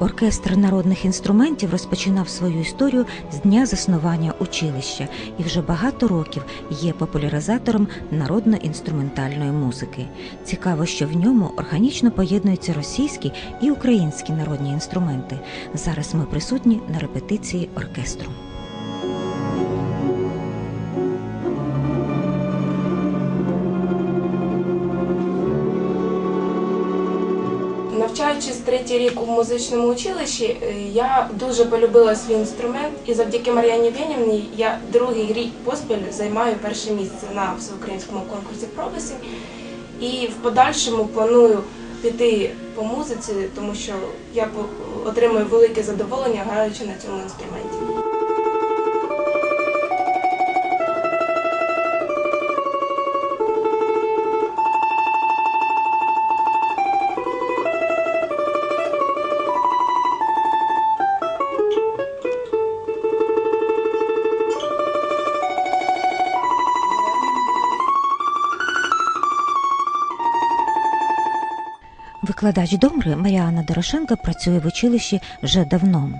Оркестр народних інструментів розпочинав свою історію з дня заснування училища і вже багато років є популяризатором народно-інструментальної музики. Цікаво, що в ньому органічно поєднуються російські і українські народні інструменти. Зараз ми присутні на репетиції оркестру. Третій рік у музичному училищі, е, я дуже полюбила свій інструмент, і завдяки Мар'яні Венівні я другий рік поспіль займаю перше місце на всеукраїнському конкурсі «Пробисень». І в подальшому планую піти по музиці, тому що я отримую велике задоволення, граючи на цьому інструменті. Викладач домри Маріана Дорошенка працює в училищі вже давно.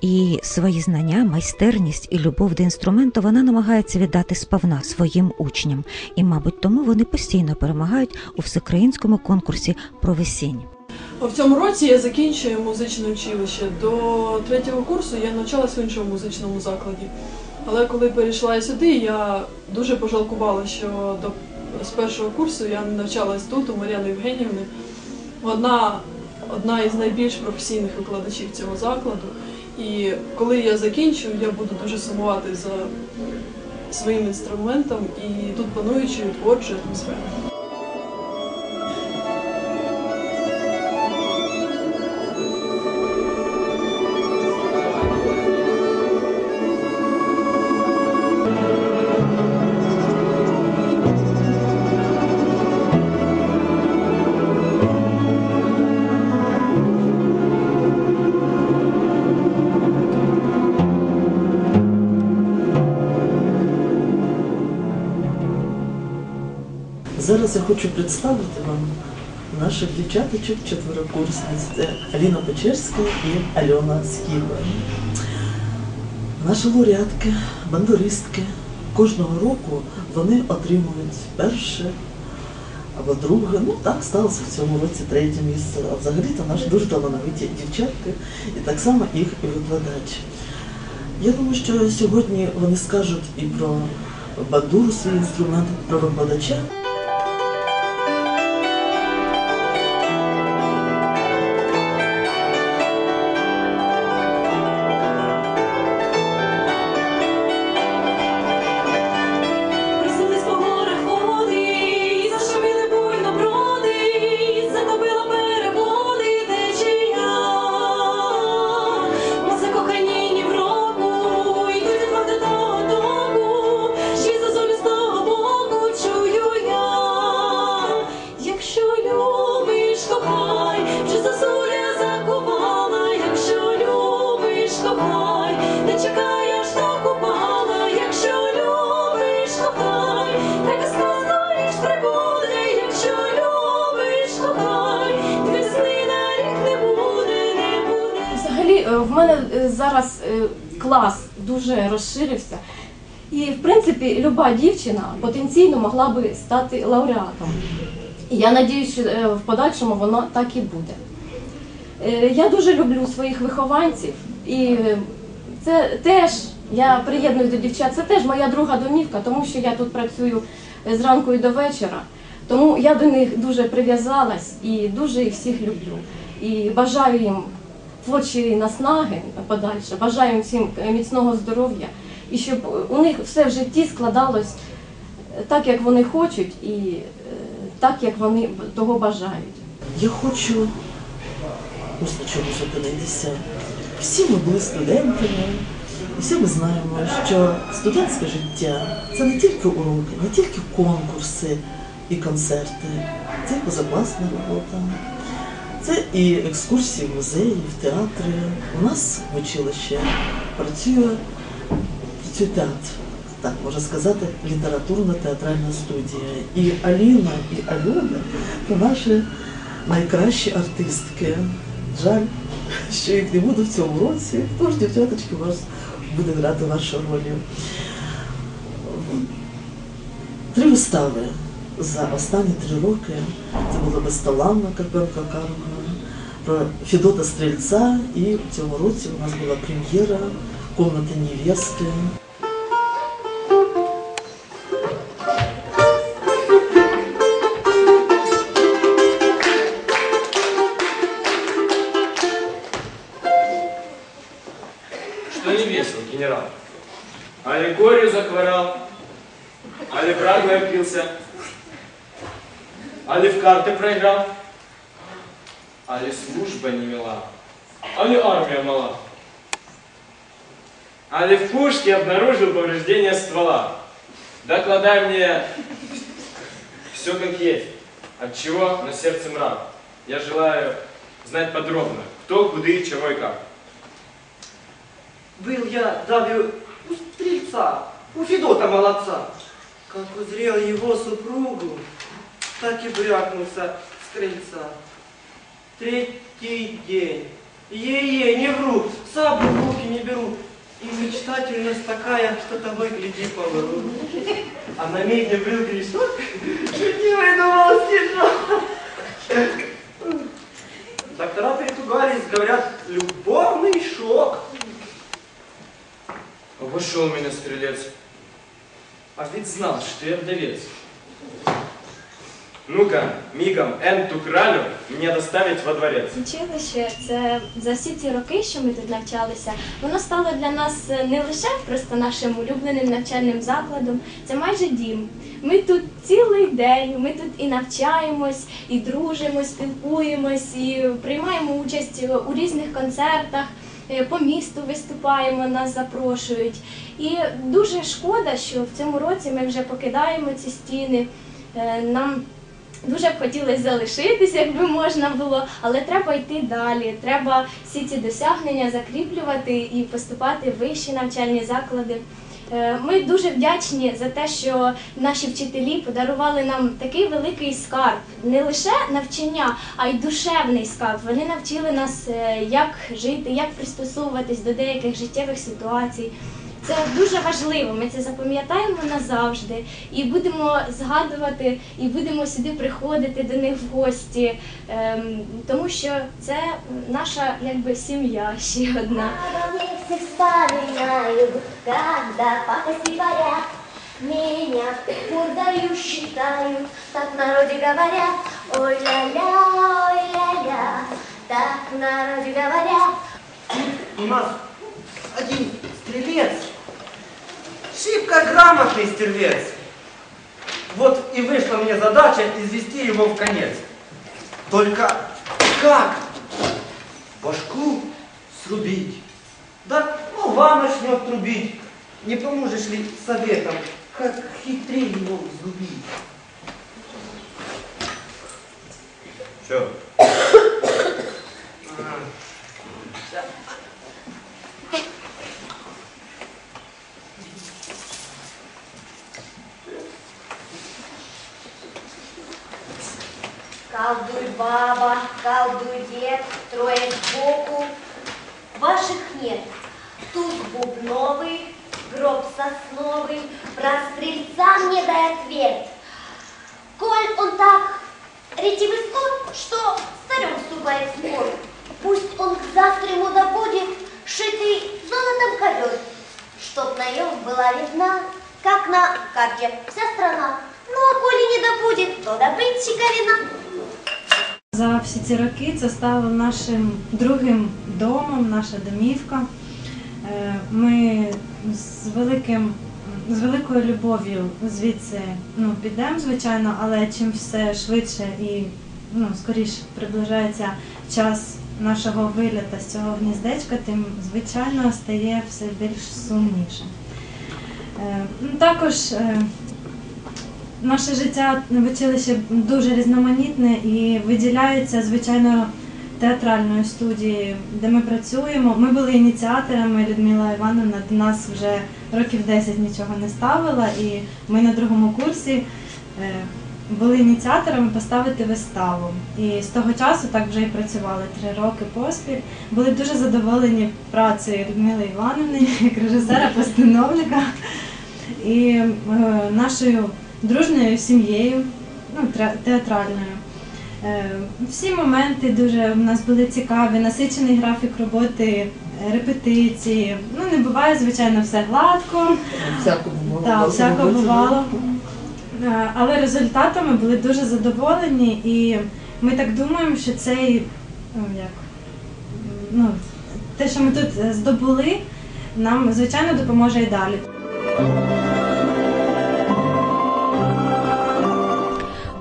І свої знання, майстерність і любов до інструменту вона намагається віддати сповна своїм учням. І, мабуть, тому вони постійно перемагають у всеукраїнському конкурсі про весінь. В цьому році я закінчую музичне училище. До третього курсу я навчалася в іншому музичному закладі. Але коли перейшла я сюди, я дуже пожалкувала, що до з першого курсу я навчалась тут, у Мар'яни Євгенівни. Вона одна із найбільш професійних викладачів цього закладу. І коли я закінчу, я буду дуже сумувати за своїм інструментом і тут пануючою творчою атмосферою. Зараз я хочу представити вам наших дівчаточок четверокурсниць. Це Аліна Печерська і Альона Скіба. Наші лауреатки, бандуристки. Кожного року вони отримують перше або друге. Ну так сталося в цьому році третє місце. А взагалі-то наші дуже талановиті дівчатки і так само їх і викладач. Я думаю, що сьогодні вони скажуть і про бандуру свій інструмент, про викладача. В мене е, зараз е, клас дуже розширився. І, в принципі, люба дівчина потенційно могла би стати лауреатом. Я надіюсь, що е, в подальшому воно так і буде. Я дуже люблю своїх вихованців, і це теж я приєднуюсь до дівчат. Це теж моя друга домівка, тому що я тут працюю зранку і до вечора. Тому я до них дуже прив'язалась і дуже їх всіх люблю. І бажаю їм творчої наснаги подальше, бажаю їм всім е, міцного здоров'я і щоб у них все в житті складалось е, так, як вони хочуть, і е, так, як вони того бажають. Я хочу ось на чому зупинитися. Всі ми були студентами, і всі ми знаємо, що студентське життя це не тільки уроки, не тільки конкурси і концерти, це і позакласна робота, це і екскурсії в музеї, в театри. У нас в училищі працює, працює театр. Так можна сказати, літературна театральна студія. І Аліна, і Альона це наші найкращі артистки. Жаль, що їх не буде в цьому році. Тож, дівчаточки, вас буде грати вашу роль. Три вистави за останні три роки. Це було безталанно Карпенка Кармана, про Федота Стрільця, і в цьому році у нас була прем'єра Комната невести. Что не весел, генерал? Аллегорию захворал, али брагой опился, али в карты проиграл, али служба не мила, али армия мала, али в пушке обнаружил повреждение ствола. Докладай мне все как есть, от чего на сердце мрак. Я желаю знать подробно, кто, куды, чего и как. Был я даве у стрельца, у Федота молодца. Как узрел его супругу, так и брякнулся с крыльца. Третий день. Е-е, не вру, саблю в руки не беру. И мечтательность такая, что того гляди повыру. А на медне был грешок, шутливый думал стишок. Доктора перепугались, говорят, любовный шок. Обошел меня стрелец. А ведь знал, что я вдовец. Ну-ка, мигом энту кралю мне доставить во дворец. Училище це за всі ці роки, що ми тут навчалися, воно стало для нас не лише просто нашим улюбленим навчальним закладом, це майже дім. Ми тут цілий день, ми тут і навчаємось, і дружимо, спілкуємось, і приймаємо участь у різних концертах. е, По місту виступаємо, нас запрошують. І дуже шкода, що в цьому році ми вже покидаємо ці стіни. Е, Нам Дуже б хотілося залишитися, якби можна було, але треба йти далі. Треба всі ці досягнення закріплювати і поступати в вищі навчальні заклади. Е, Ми дуже вдячні за те, що наші вчителі подарували нам такий великий скарб, не лише навчання, а й душевний скарб. Вони навчили нас, е, як жити, як пристосовуватись до деяких життєвих ситуацій. Це дуже важливо. Ми це запам'ятаємо назавжди і будемо згадувати, і будемо сюди приходити до них в гості, ем, тому що це наша якби сім'я ще одна. Меня мурдою считают, так в народе говорят. Ой-ля-ля, ой-ля-ля, так в народе говорят. У нас один стрелец, шибко грамотный стрелец. Вот и вышла мне задача извести его в конец. Только как? Башку срубить. Да, ну, вам начнет трубить. Не поможешь ли советом, как хитрее его взлюбить? Все. Колдуй баба, колдуй дед, трое сбоку. Ваших нет. Тут бубновый, гроб сосновый, про стрельца мне дай ответ. Коль он так ретивый скот, что с царем вступает в спор, пусть он к завтра ему добудет шитый золотом ковер, чтоб на нем была видна, как на карте вся страна. Ну, а коли не добудет, то добытчика вина. За всі ці роки це стало нашим другим домом, наша домівка. Е, Ми з великим з великою любов'ю звідси ну, підемо, звичайно, але чим все швидше і ну, скоріш приближається час нашого виліта з цього гніздечка, тим звичайно стає все більш сумніше. Е, ну, Також е, Наше життя в училищі дуже різноманітне і виділяється, звичайно, театральною студією, де ми працюємо. Ми були ініціаторами, Людмила Івановна до нас вже років 10 нічого не ставила, і ми на другому курсі е, були ініціаторами поставити виставу. І з того часу так вже і працювали три роки поспіль. Були дуже задоволені працею Людмили Івановни, як режисера-постановника і е, нашою дружньою сім'єю, ну, театральною. Е, Всі моменти дуже в нас були цікаві, насичений графік роботи, репетиції. Ну, не буває, звичайно, все гладко. Всяко бувало. Так, всяко бувало. Е, Але результатами були дуже задоволені, і ми так думаємо, що цей ну, як, ну, те, що ми тут е, здобули, нам звичайно допоможе і далі.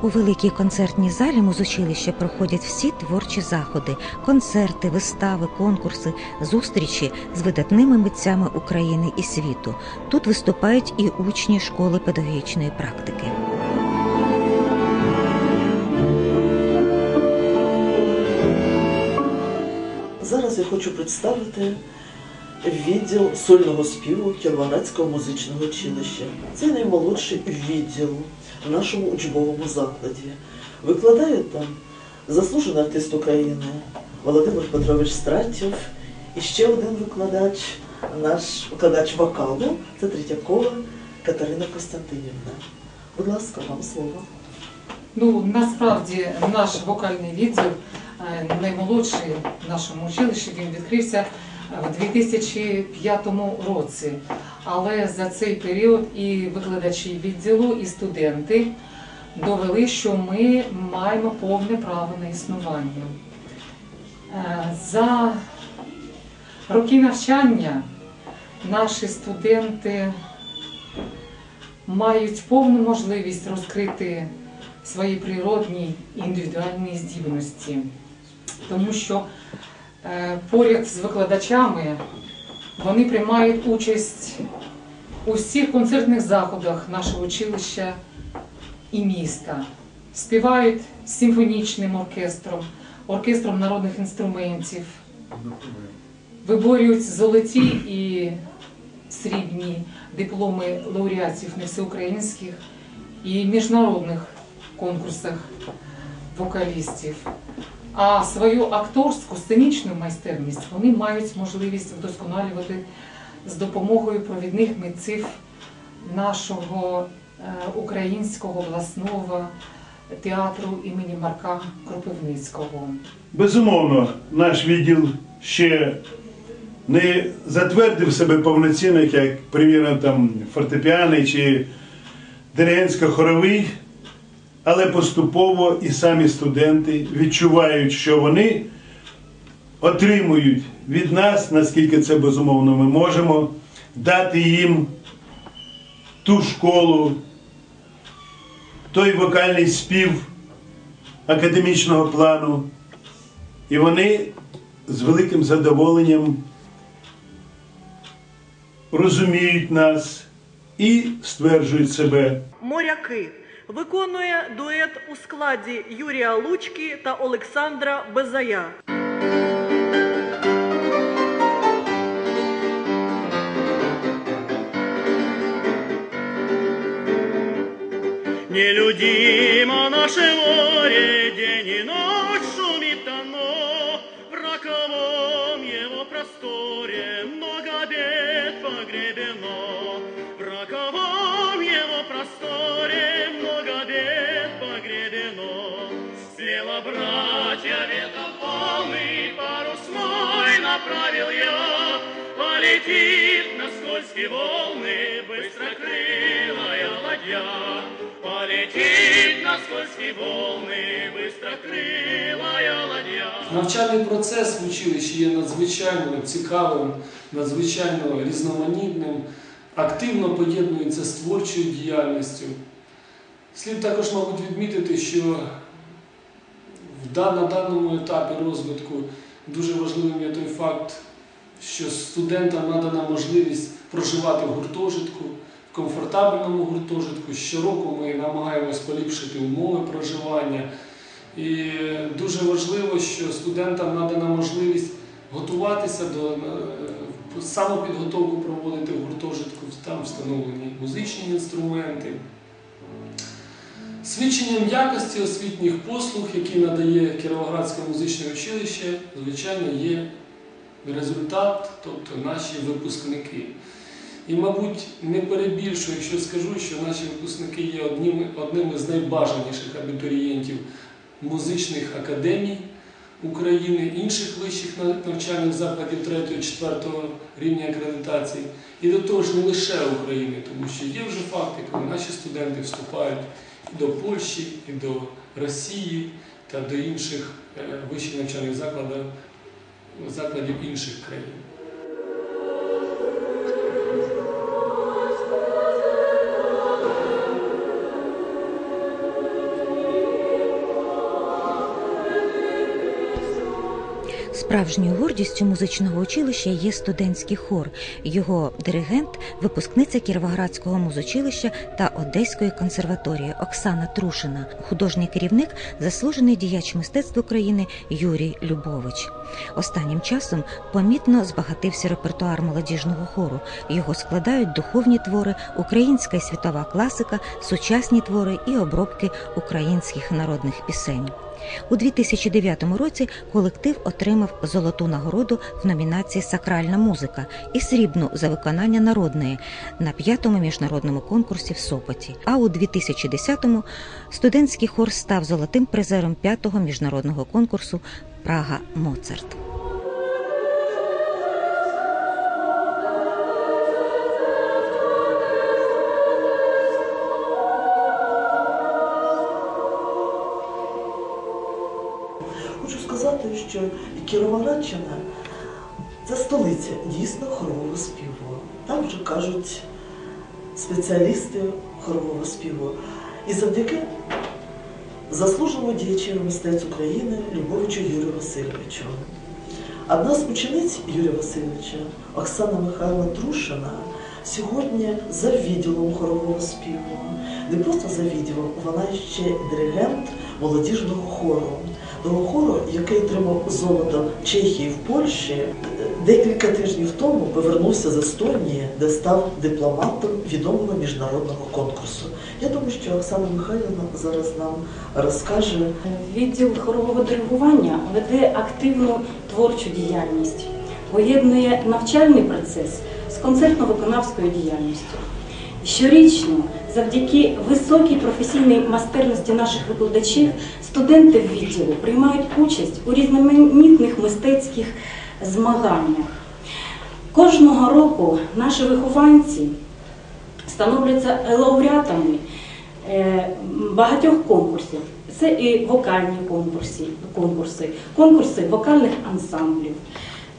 У великій концертній залі музучилища проходять всі творчі заходи, концерти, вистави, конкурси, зустрічі з видатними митцями України і світу. Тут виступають і учні школи педагогічної практики. Зараз я хочу представити відділ сольного співу Кіровоградського музичного училища. Це наймолодший відділ в нашому учбовому закладі. Викладає там заслужений артист України Володимир Петрович Стратів і ще один викладач, наш викладач вокалу, це Третьякова Катерина Костянтинівна. Будь ласка, вам слово. Ну, насправді наш вокальний відділ е, наймолодший в нашому училищі, він відкрився в 2005 році. Але за цей період і викладачі відділу, і студенти довели, що ми маємо повне право на існування. Е, За роки навчання наші студенти мають повну можливість розкрити свої природні індивідуальні здібності, тому що е, поряд з викладачами вони приймають участь у всіх концертних заходах нашого училища і міста, співають симфонічним оркестром, оркестром народних інструментів, виборюють золоті і срібні дипломи лауреатів не всеукраїнських і міжнародних конкурсах вокалістів. А свою акторську сценічну майстерність вони мають можливість вдосконалювати з допомогою провідних митців нашого е, українського обласного театру імені Марка Кропивницького. Безумовно, наш відділ ще не затвердив себе повноцінно, як, примірно, там фортепіаний чи диригентсько-хоровий, але поступово і самі студенти відчувають, що вони отримують від нас, наскільки це безумовно ми можемо, дати їм ту школу, той вокальний спів академічного плану. І вони з великим задоволенням розуміють нас і стверджують себе. Моряки виконує дует у складі Юрія Лучки та Олександра Безая. Нелюдимо наше море, полетит на скользкие волны быстрокрылая ладья. Полетит на скользкие волны быстрокрылая ладья. Навчальний процес в училищі є надзвичайно цікавим, надзвичайно різноманітним, активно поєднується з творчою діяльністю. Слід також, мабуть, відмітити, що в дан- на даному етапі розвитку дуже важливим є той факт, що студентам надана можливість проживати в гуртожитку, в комфортабельному гуртожитку. Щороку ми намагаємось поліпшити умови проживання. І дуже важливо, що студентам надана можливість готуватися до е, самопідготовку проводити в гуртожитку, там встановлені музичні інструменти. Свідченням якості освітніх послуг, які надає Кіровоградське музичне училище, звичайно, є результат, тобто наші випускники. І, мабуть, не перебільшую, якщо скажу, що наші випускники є одним, одним із найбажаніших абітурієнтів музичних академій України, інших вищих навчальних закладів 3-4 рівня акредитації. І до того ж не лише України, тому що є вже факти, коли наші студенти вступають і до Польщі, і до Росії та до інших е, вищих навчальних закладів, закладів інших країн. Справжньою гордістю музичного училища є студентський хор. Його диригент, випускниця Кіровоградського музучилища та Одеської консерваторії Оксана Трушина, художній керівник, заслужений діяч мистецтв України Юрій Любович. Останнім часом помітно збагатився репертуар молодіжного хору. Його складають духовні твори, українська і світова класика, сучасні твори і обробки українських народних пісень. У 2009 році колектив отримав золоту нагороду в номінації Сакральна музика і срібну за виконання народної на п'ятому міжнародному конкурсі в Сопоті. А у 2010-му студентський хор став золотим призером п'ятого міжнародного конкурсу Прага Моцарт. Кіровоградщина це столиця дійсно хорового співу. Так вже кажуть спеціалісти хорового співу. І завдяки заслуженому діячеві мистецтв України Любовичу Юрію Васильовичу. Одна з учениць Юрія Васильовича, Оксана Михайловна Трушина, сьогодні за відділом хорового співу. Не просто за відділом, вона ще диригент молодіжного хору. Хору, який отримав золото Чехії в Польщі, декілька тижнів тому повернувся з Естонії, де став дипломатом відомого міжнародного конкурсу. Я думаю, що Оксана Михайлівна зараз нам розкаже. Відділ хорового диригування веде активну творчу діяльність, поєднує навчальний процес з концертно-виконавською діяльністю. Щорічно, завдяки високій професійній майстерності наших викладачів, студенти відділу приймають участь у різноманітних мистецьких змаганнях. Кожного року наші вихованці становляться лауреатами е, багатьох конкурсів. Це і вокальні конкурси, конкурси, конкурси вокальних ансамблів.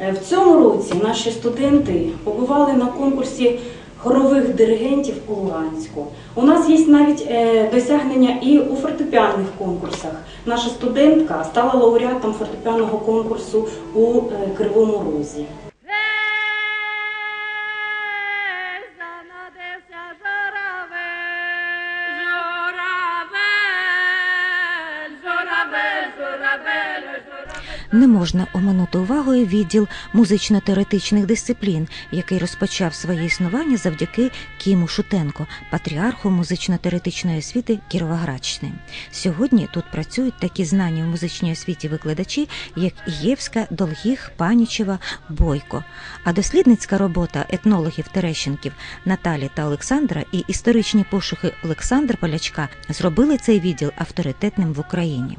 Е, В цьому році наші студенти побували на конкурсі хорових диригентів у Луганську. У нас є навіть е, досягнення і у фортепіанних конкурсах. Наша студентка стала лауреатом фортепіанного конкурсу у е, Кривому Розі. Не можна оминути увагою відділ музично-теоретичних дисциплін, який розпочав своє існування завдяки Кіму Шутенко, патріарху музично-теоретичної освіти Кіровоградщини. Сьогодні тут працюють такі знані в музичній освіті викладачі, як Ієвська, Долгіх, Панічева, Бойко. А дослідницька робота етнологів Терещенків Наталі та Олександра і історичні пошуки Олександра Полячка зробили цей відділ авторитетним в Україні.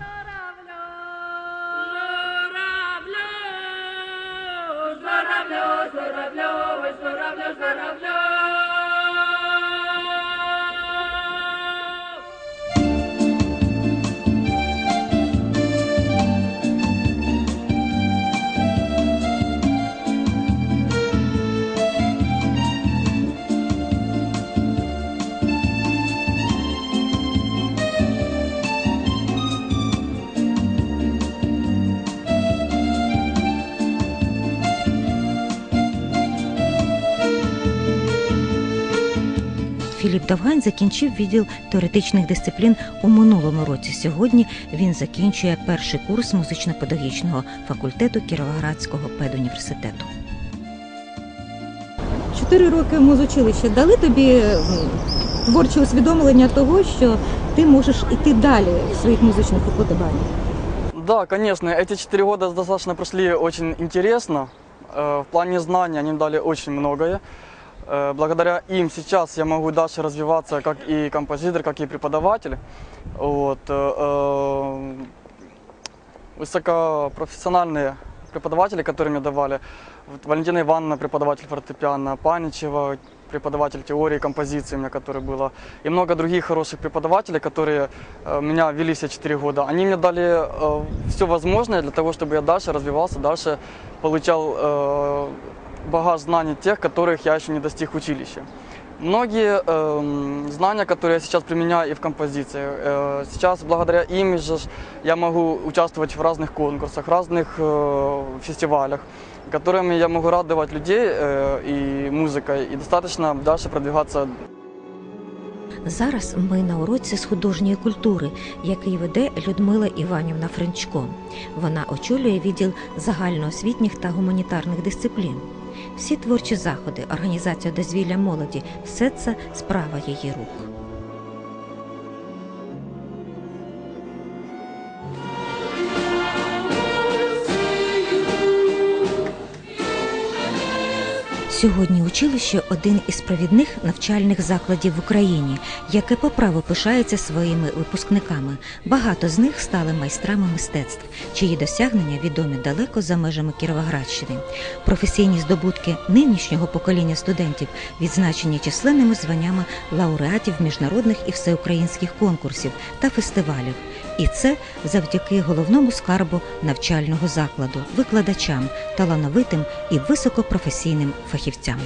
Довгань закінчив відділ теоретичних дисциплін у минулому році. Сьогодні він закінчує перший курс музично-педагогічного факультету Кіровоградського педуніверситету. Чотири роки в музучилищі дали тобі м, творче усвідомлення того, що ти можеш іти далі в своїх музичних уподобаннях? Да, конечно, эти четыре года достаточно прошли очень интересно. Э, В плане знаний они дали очень многое. Э, Благодаря им сейчас я могу дальше развиваться как и композитор, как и преподаватель. Вот. э, э, Высокопрофессиональные преподаватели, которые мне давали. Вот Валентина Ивановна, преподаватель фортепиано, Паничева, преподаватель теории композиции у меня, который было, и много других хороших преподавателей, которые э, меня вели все четыре года. Они мне дали все возможное для того, чтобы я дальше развивался, дальше получал э, багаж знаний тех, которых я еще не достиг в училище. Многие эм, знания, которые я сейчас применяю и в композиции, э, сейчас благодаря им же ж я могу участвовать в разных конкурсах, в разных э, фестивалях, которыми я могу радовать людей э, и музыкой, и достаточно дальше продвигаться Зараз ми на уроці з художньої культури, який веде Людмила Іванівна Френчко. Вона очолює відділ загальноосвітніх та гуманітарних дисциплін. Всі творчі заходи, організація дозвілля молоді все це справа її рук. Сьогодні училище один із провідних навчальних закладів в Україні, яке по праву пишається своїми випускниками. Багато з них стали майстрами мистецтв, чиї досягнення відомі далеко за межами Кіровоградщини. Професійні здобутки нинішнього покоління студентів відзначені численними званнями лауреатів міжнародних і всеукраїнських конкурсів та фестивалів. І це завдяки головному скарбу навчального закладу, викладачам, талановитим і високопрофесійним фахівцям.